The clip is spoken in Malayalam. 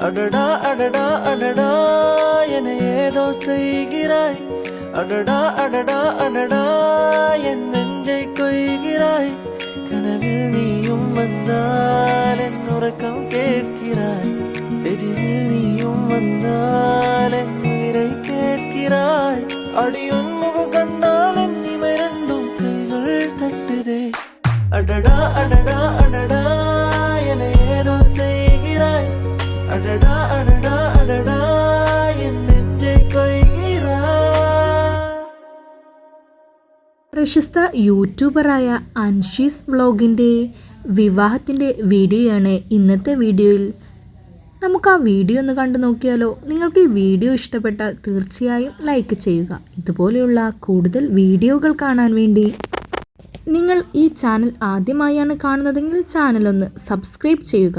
அடடா அடடா அடடா என ஏதோ செய்கிறாய். அடடா அடடா அடடா என் நெஞ்சை கொய்கிறாய். கனவில் நீயும் வந்தால் என் உறக்கம் கேட்கிறாய். எதிரில் நீயும் வந்தால் என் உயிரை கேட்கிறாய். அடியுன் முக கண்டால் என் இமை ரெண்டும் கைகள் தட்டுதே. அடடா அடடா அடடா. പ്രശസ്ത യൂട്യൂബറായ അൻഷീസ് വ്ളോഗിന്റെ വിവാഹത്തിന്റെ വീഡിയോയാണ് ഇന്നത്തെ വീഡിയോയിൽ. നമുക്ക് ആ വീഡിയോ ഒന്ന് കണ്ടു നോക്കിയാലോ? നിങ്ങൾക്ക് ഈ വീഡിയോ ഇഷ്ടപ്പെട്ടാൽ തീർച്ചയായും ലൈക്ക് ചെയ്യുക. ഇതുപോലെയുള്ള കൂടുതൽ വീഡിയോകൾ കാണാൻ വേണ്ടി നിങ്ങൾ ഈ ചാനൽ ആദ്യമായാണ് കാണുന്നതെങ്കിൽ ചാനൽ ഒന്ന് സബ്സ്ക്രൈബ് ചെയ്യുക.